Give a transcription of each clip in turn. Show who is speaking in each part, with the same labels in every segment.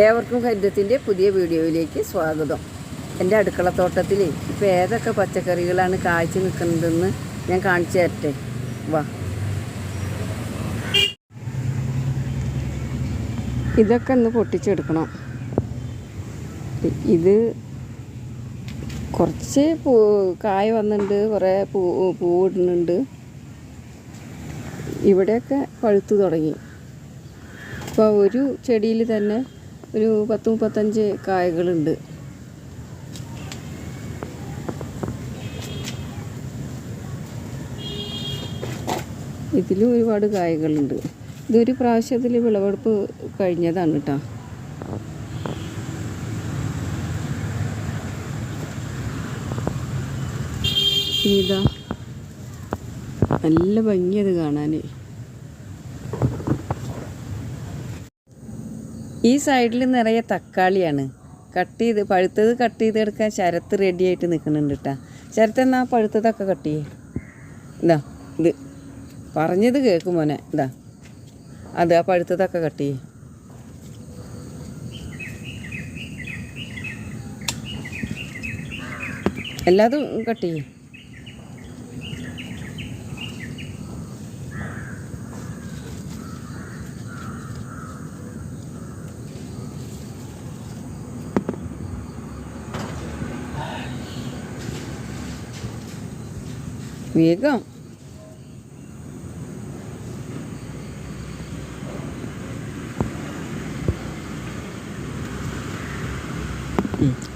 Speaker 1: ഏവർക്കും ഹരിതത്തിന്റെ പുതിയ വീഡിയോയിലേക്ക് സ്വാഗതം. എന്റെ അടുക്കളത്തോട്ടത്തിൽ ഇപ്പോൾ ഏതൊക്കെ പച്ചക്കറികളാണ് കാഴ്ച നിൽക്കുന്നതെന്ന് ഞാൻ കാണിച്ചു തരട്ടെ? വാ. ഇതൊക്കെ ഒന്ന് പൊട്ടിച്ചെടുക്കണം. ഇത് കുറച്ച് പൂ കായ വന്നിട്ടുണ്ട് കുറേ പൂ പൂവിടുന്നുണ്ട് ഇവിടെയൊക്കെ പഴുത്തു തുടങ്ങി. അപ്പോൾ ഒരു ചെടിയിൽ തന്നെ ഒരു പത്ത് മുപ്പത്തഞ്ച് കായകളുണ്ട്. ഇതിലും ഒരുപാട് കായകളുണ്ട്. ഇതൊരു പ്രാവശ്യത്തിൽ വിളവെടുപ്പ് കഴിഞ്ഞതാണ് കേട്ടോ. നല്ല ഭംഗിയത് കാണാൻ ഈ സൈഡിൽ നിറയെ തക്കാളിയാണ്. കട്ട് ചെയ്ത് പഴുത്തത് കട്ട് ചെയ്തെടുക്കാൻ ശരത്ത് റെഡി ആയിട്ട് നിൽക്കുന്നുണ്ട് കേട്ടാ ശരത്ത് എന്നാ പഴുത്തതൊക്കെ കട്ട് ചെയ്യേ. ഇതാ ഇത്. പറഞ്ഞത് കേൾക്കും മോനെ. ഇതാ. അത് ആ പഴുത്തതൊക്കെ കട്ട് ചെയ്യേ. എല്ലാതും കട്ട് ചെയ്യേ. വേഗം.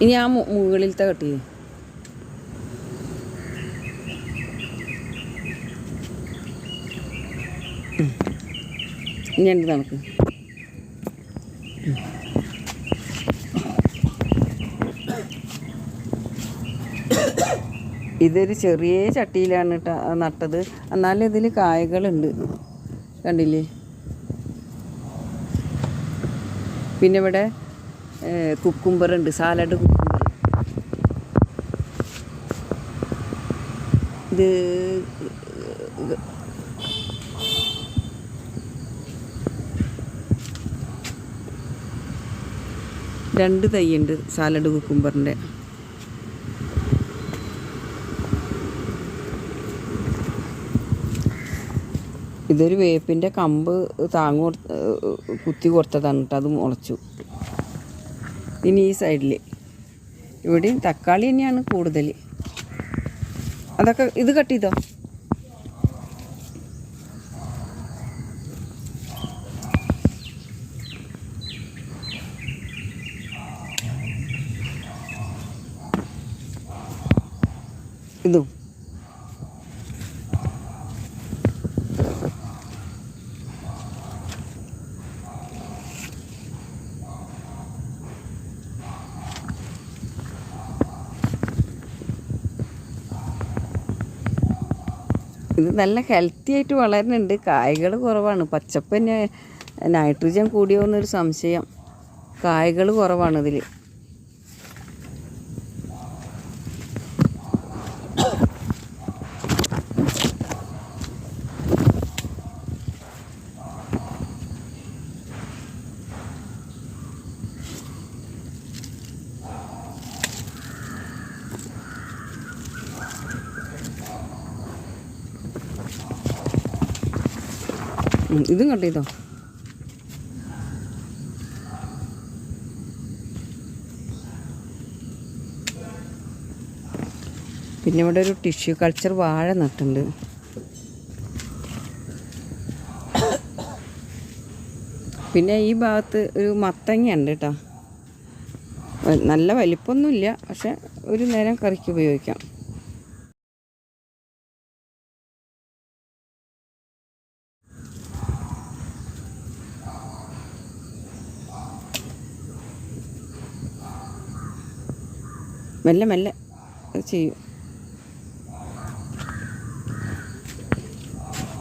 Speaker 1: ഇനി ആ മുകളിലത്തെ കട്ട് ഇനി ഉണ്ട് നമുക്ക് ഇതൊരു ചെറിയ ചട്ടിയിലാണ് നട്ടത്. എന്നാലും ഇതിൽ കായകളുണ്ട്. കണ്ടില്ലേ? പിന്നെ ഇവിടെ കുക്കുംബർ ഉണ്ട് സാലഡ് കുക്കുംബർ. ഇത് രണ്ട് തൈയുണ്ട് സാലഡ് കുക്കുംബറിന്റെ. ഇതൊരു വേപ്പിന്റെ കമ്പ് താങ്ങ് കുത്തി കൊടുത്തതാണ് കേട്ടോ അത് മുളച്ചു. ഇനി ഈ സൈഡിൽ ഇവിടെയും തക്കാളി തന്നെയാണ് കൂടുതൽ അതൊക്കെ ഇത് കട്ട് ചെയ്തോ? ഇതും. ഇത് നല്ല ഹെൽത്തി ആയിട്ട് വളരുന്നുണ്ട്. കായ്കൾ കുറവാണ്. പച്ചപ്പ് തന്നെ നൈട്രജൻ കൂടിയോ എന്നൊരു സംശയം. കായ്കൾ കുറവാണ് ഇതിൽ ഇതും കട്ട് ചെയ്തോ? പിന്നെ ഇവിടെ ഒരു ടിഷ്യൂ കൾച്ചർ വാഴ നട്ടുണ്ട് പിന്നെ ഈ ഭാഗത്ത് ഒരു മത്തങ്ങ ഉണ്ട് കേട്ടോ. നല്ല വലിപ്പമൊന്നുമില്ല പക്ഷെ ഒരു നേരം കറിക്ക് ഉപയോഗിക്കാം. മെല്ലെ മെല്ലെ ചെയ്യും.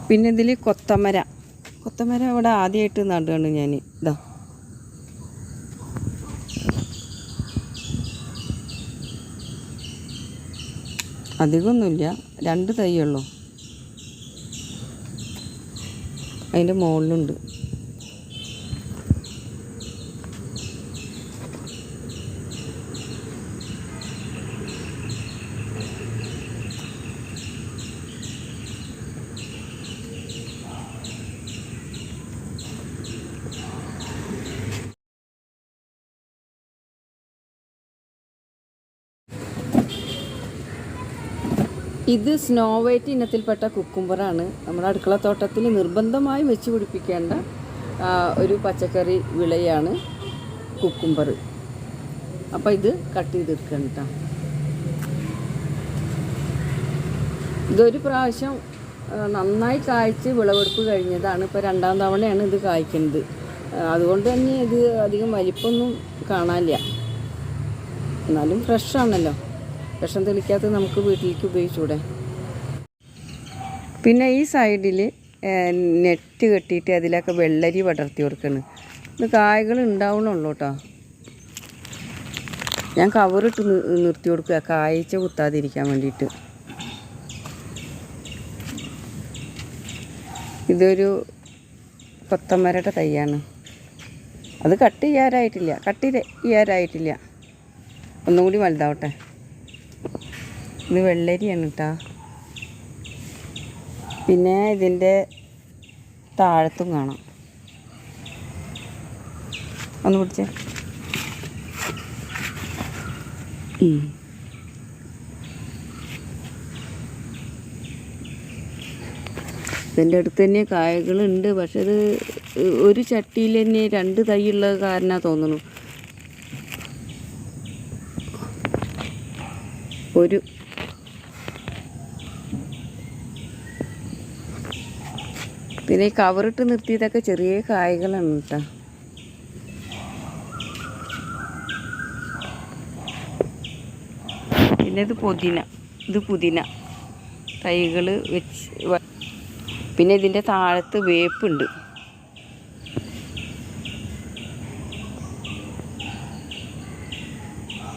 Speaker 1: പിന്നെ ഇതിൽ കൊത്തമര. കൊത്തമര ഇവിടെ ആദ്യമായിട്ട് നടുകയാണ് ഞാൻ ഇതാ. അധികമൊന്നുമില്ല. രണ്ട് തൈയുള്ളൂ അതിന്റെ മുകളിലുണ്ട്. ഇത് സ്നോ വൈറ്റ് ഇനത്തിൽപ്പെട്ട കുക്കുംബറാണ്. നമ്മുടെ അടുക്കളത്തോട്ടത്തിൽ നിർബന്ധമായി വെച്ച് പിടിപ്പിക്കേണ്ട ഒരു പച്ചക്കറി വിളയാണ് കുക്കുംബർ. അപ്പോൾ ഇത് കട്ട് ചെയ്തെടുക്കണം കേട്ടോ ഇതൊരു പ്രാവശ്യം നന്നായി കായ്ച്ച് വിളവെടുപ്പ് കഴിഞ്ഞതാണ്. ഇപ്പോൾ രണ്ടാം തവണയാണ് ഇത് കായ്ക്കുന്നത്. അതുകൊണ്ട് തന്നെ ഇത് അധികം വലിപ്പമൊന്നും കാണാനില്ല. എന്നാലും ഫ്രഷാണല്ലോ വിഷം തെളിക്കാത്ത നമുക്ക് വീട്ടിലേക്ക് ഉപയോഗിച്ചൂടെ? പിന്നെ ഈ സൈഡിൽ നെറ്റ് കെട്ടിയിട്ട് അതിലൊക്കെ വെള്ളരി പടർത്തി കൊടുക്കണം. ഇത് കായകൾ ഉണ്ടാവണുള്ളൂ കേട്ടോ ഞാൻ കവറിട്ട് നിർത്തി കൊടുക്കുക. കായ്ച്ച കുത്താതിരിക്കാൻ വേണ്ടിയിട്ട്. ഇതൊരു കൊത്തമരയുടെ തൈയാണ്. അത് കട്ട് ചെയ്യാറായിട്ടില്ല. കട്ട് ചെയ്യാറായിട്ടില്ല. ഒന്നുകൂടി വലുതാവട്ടെ. ഇത് വെള്ളരിയാണ് കേട്ടോ പിന്നെ ഇതിന്റെ താഴത്തും കാണാം. ഒന്ന് പിടിച്ചേ. ഇതിന്റെ അടുത്ത് തന്നെ കായകളുണ്ട്. പക്ഷെ ഇത് ഒരു ചട്ടിയിൽ തന്നെ രണ്ട് തൈയുള്ള കാരണമാണ് തോന്നുന്നു. ഒരു പിന്നെ ഈ കവറിട്ട് നിർത്തിയതൊക്കെ ചെറിയ കായകളാണ് കേട്ടോ. പിന്നെ ഇത് പുതിന ഇത് പുതിന. തൈകൾ വെച്ച് പിന്നെ ഇതിന്റെ താഴത്ത് വേപ്പുണ്ട്.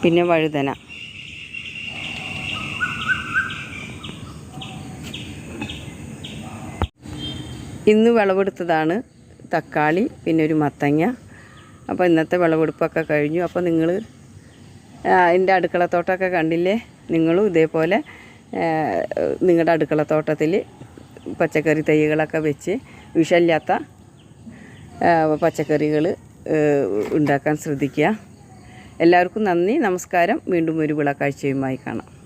Speaker 1: പിന്നെ വഴുതന. ഇന്ന് വിളവെടുത്തതാണ് തക്കാളി പിന്നെ ഒരു മത്തങ്ങ. അപ്പോൾ ഇന്നത്തെ വിളവെടുപ്പൊക്കെ കഴിഞ്ഞു. അപ്പോൾ നിങ്ങൾ എന്റെ അടുക്കളത്തോട്ടമൊക്കെ കണ്ടില്ലേ? നിങ്ങളും ഇതേപോലെ നിങ്ങളുടെ അടുക്കളത്തോട്ടത്തിൽ പച്ചക്കറി തൈകളൊക്കെ വെച്ച് വിഷമില്ലാത്ത പച്ചക്കറികൾ ഉണ്ടാക്കാൻ ശ്രദ്ധിക്കുക. എല്ലാവർക്കും നന്ദി. നമസ്കാരം. വീണ്ടും ഒരു വിളക്കാഴ്ചയുമായി കാണാം.